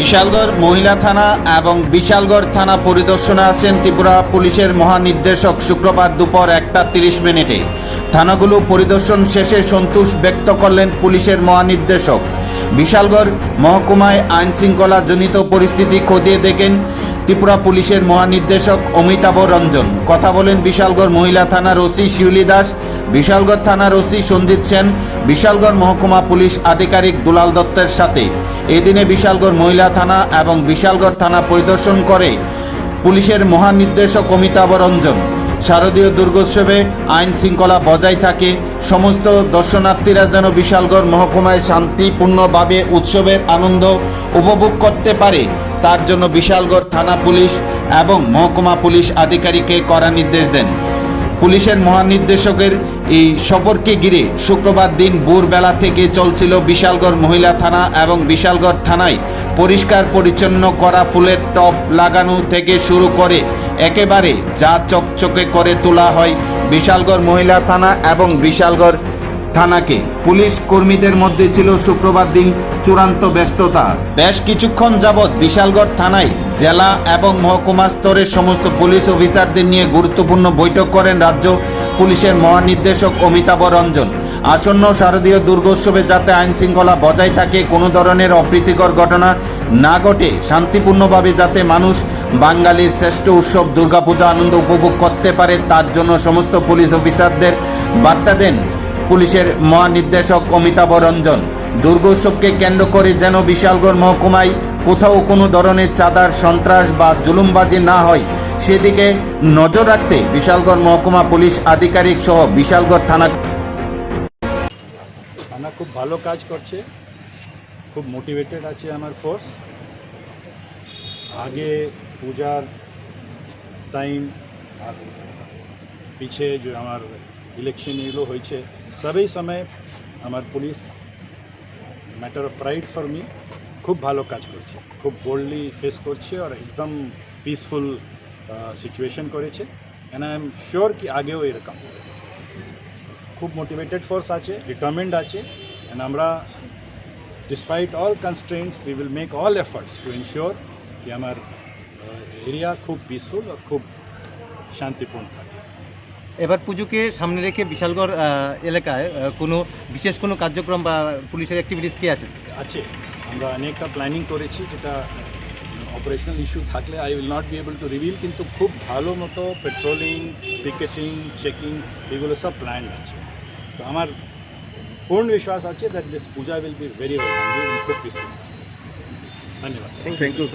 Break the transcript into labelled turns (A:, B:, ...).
A: বিশালগড় মহিলা থানা এবং বিশালগড় থানা পরিদর্শনে আছেন ত্রিপুরা পুলিশের মহানির্দেশক। শুক্রবার দুপুর একটা তিরিশ মিনিটে থানাগুলো পরিদর্শন শেষে সন্তোষ ব্যক্ত করলেন পুলিশের মহানির্দেশক। বিশালগড় মহকুমায় আইন শৃঙ্খলা জনিত পরিস্থিতি খতিয়ে দেখেন ত্রিপুরা পুলিশের মহানির্দেশক অমিতাভ রঞ্জন। কথা বলেন বিশালগড় মহিলা থানার ওসি শিউলি দাস। বিশালগড় থানার ওসি সঞ্জিত সেন, বিশালগড় মহকুমা পুলিশ আধিকারিক দুলাল দত্তের সাথে। এদিনে বিশালগড় মহিলা থানা এবং বিশালগড় থানা পরিদর্শন করে পুলিশের মহানির্দেশক অমিতাভ রঞ্জন। শারদীয় দুর্গোৎসবে আইন শৃঙ্খলা বজায় থাকে, সমস্ত দর্শনার্থীরা যেন বিশালগড় মহকুমায় শান্তিপূর্ণভাবে উৎসবের আনন্দ উপভোগ করতে পারে, তার জন্য বিশালগড় থানা পুলিশ এবং মহকুমা পুলিশ আধিকারিককে করা নির্দেশ দেন। পুলিশের মহানির্দেশকের এই সফরকে ঘিরে শুক্রবার দিন ভোরবেলা থেকে চলছিল বিশালগড় মহিলা থানা এবং বিশালগড় থানায় পরিষ্কার পরিচ্ছন্ন করা ফুলের টপ লাগানো থেকে শুরু করে একেবারে যা চকচকে করে তোলা হয়। বিশালগড় মহিলা থানা এবং বিশালগড় থানাকে। পুলিশ কর্মীদের মধ্যে ছিল শুক্রবার দিন চূড়ান্ত ব্যস্ততা। বেশ কিছুক্ষণ যাবৎ বিশালগড় থানায় জেলা এবং মহকুমা স্তরের সমস্ত পুলিশ অফিসারদের নিয়ে গুরুত্বপূর্ণ বৈঠক করেন রাজ্য পুলিশের মহানির্দেশক অমিতাভ রঞ্জন। আসন্ন শারদীয় দুর্গোৎসবে যাতে আইন শৃঙ্খলা বজায় থাকে, কোনো ধরনের অপ্রীতিকর ঘটনা না ঘটে, শান্তিপূর্ণভাবে যাতে মানুষ বাঙালির শ্রেষ্ঠ উৎসব দুর্গাপূজা আনন্দ উপভোগ করতে পারে, তার জন্য সমস্ত পুলিশ অফিসারদের বার্তা দেন পুলিশের মহানির্দেশক অমিতাভ রঞ্জন। দুর্গোৎসবকে কেন্দ্র করে যেন বিশালগড় মহকুমায় কোথাও কোনো ধরনের চাঁদার সন্ত্রাস বা জুলুমবাজি না হয়, সেদিকে নজর রাখতে বিশালগড় মহকুমা পুলিশ আধিকারিক সহ বিশালগড় থানা
B: থানা খুব ভালো কাজ করছে, খুব মোটিভেটেড আছে আমার ফোর্স আগে পূজার টাইম আর পিছে যে আমার ইলেকশন এগুলো হয়েছে সবই সময় আমার police matter of pride for me খুব ভালো কাজ করছে খুব বোল্ডলি ফেস করছে আর একদম পিসফুল সিচুয়েশন করেছে অ্যান্ড আই এম শিওর কি আগেও এরকম খুব মোটিভেটেড ফোর্স আছে ডিটারমেন্ড আছে অ্যান্ড আমরা despite all constraints we will make all efforts to ensure কি আমার এরিয়া খুব পিসফুল আর খুব শান্তিপূর্ণ থাকে
C: এবার পুজোকে সামনে রেখে বিশালগড় এলাকায় কোনো বিশেষ কোনো কার্যক্রম বা পুলিশের অ্যাক্টিভিটিস কি আছে?
B: আছে। আমরা অনেকটা প্ল্যানিং করেছি যেটা অপারেশনাল ইস্যু থাকলে I will not be able to reveal কিন্তু খুব ভালো মতো পেট্রোলিং পিকেটিং চেকিং এগুলো সব প্ল্যান আছে। তো আমার পূর্ণ বিশ্বাস আছে that this puja will be very well খুব পিসফুল ধন্যবাদ।
C: Thank you